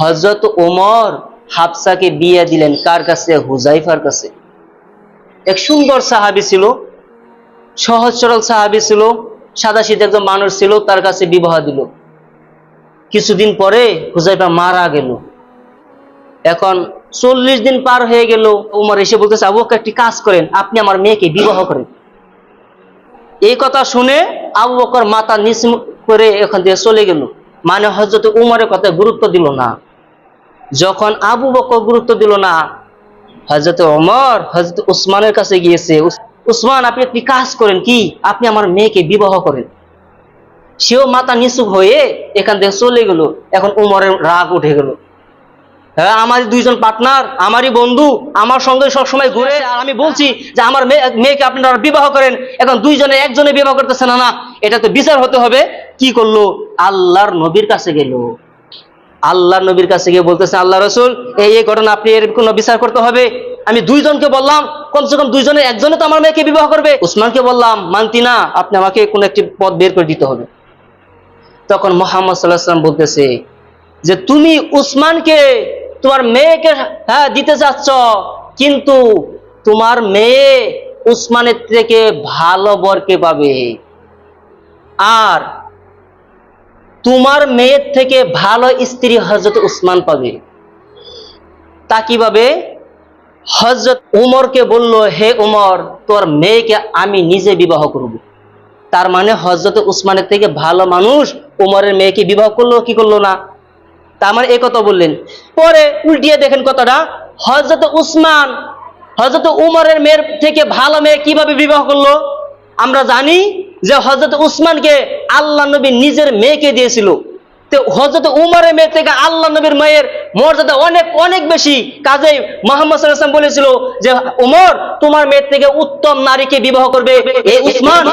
হজরত ওমর হাফসাকে বিয়ে দিলেন কার কাছে? হুজাইফার কাছে। এক সুন্দর সাহাবি ছিল, সহজ সরল সাহাবি ছিল সাদা শীত একজন মানুষ ছিল, তার কাছে বিবাহ দিল। কিছুদিন পরে হুজাইফা মারা গেল। এখন চল্লিশ দিন পার হয়ে গেল উমর এসে বলতেছে, আবু বকর, একটি কাজ করেন, আপনি আমার মেয়েকে বিবাহ করেন। এই কথা শুনে আবু বকর মাথা নিচ করে এখান থেকে চলে গেল। মানে হজরত উমরের কথা গুরুত্ব দিল না। যখন আবু বকর গুরুত্ব দিল না হজরত ওমর হজরত উসমানের কাছে গিয়েছে উসমান, আপনি একটি কাজ করেন কি? আপনি আমার মেয়েকে বিবাহ করেন। সেও মাথা নিচু হয়ে এখান থেকে চলে গেল। এখন উমরের রাগ উঠে গেল। হ্যাঁ আমার দুইজন পার্টনার আমারই বন্ধু, আমার সঙ্গে সবসময় ঘুরে। আর আমি বলছি যে আমার মেয়ে, মেয়েকে আপনারা বিবাহ করেন। এখন দুইজনে একজনে বিবাহ করতেছে না না। এটা তো বিচার হতে হবে। কি করল? আল্লাহর নবীর কাছে গেল। আল্লাহ নবীর কাছে গিয়ে বলতেছে, আল্লাহ রসুল, এই এই ঘটনা আপনি এর কোনো বিচার করতে হবে? আমি দুইজনকে বললাম, কমসে কম দুইজনে, একজনে তো আমার মেয়েকে বিবাহ করবে। উসমানকে বললাম, মানতি না, আপনি আমাকে কোনো একটি পথ বের করে দিতে হবে। তখন মোহাম্মদ সাল্লাহ সাল্লাম বলতেছে, যে তুমি উসমানকে, তোমার মেয়েকে হ্যাঁ দিতে চাচ্ছ, কিন্তু তোমার মেয়ে উসমানের থেকে ভালো বরকে পাবে। আর তোমার মেয়ের থেকে ভালো স্ত্রী হজরত উসমান পাবে। তা কীভাবে? হজরত উমরকে বলল, হে উমর, তোর মেয়েকে আমি নিজে বিবাহ করব। তার মানে হজরত উসমানের থেকে ভালো মানুষ উমরের মেয়েকে বিবাহ করল, কি করল না? তার মানে এই কথা বললেন। পরে উল্টিয়ে দেখেন কথাটা হজরত উসমান হজরত উমরের মেয়ের থেকে ভালো মেয়ে কীভাবে বিবাহ করল? আমরা জানি যে হজরত উসমানকে আল্লাহ নবী নিজের মেয়েকে দিয়েছিল। তো হজরত উমরের মেয়ে থেকে আল্লাহ নবীর মায়ের মর্যাদা অনেক অনেক বেশি। কাজেই মোহাম্মদ আলাইহি বলেছিল যে, উমর, তোমার মেয়ের থেকে উত্তম নারীকে বিবাহ করবে। এই উসমান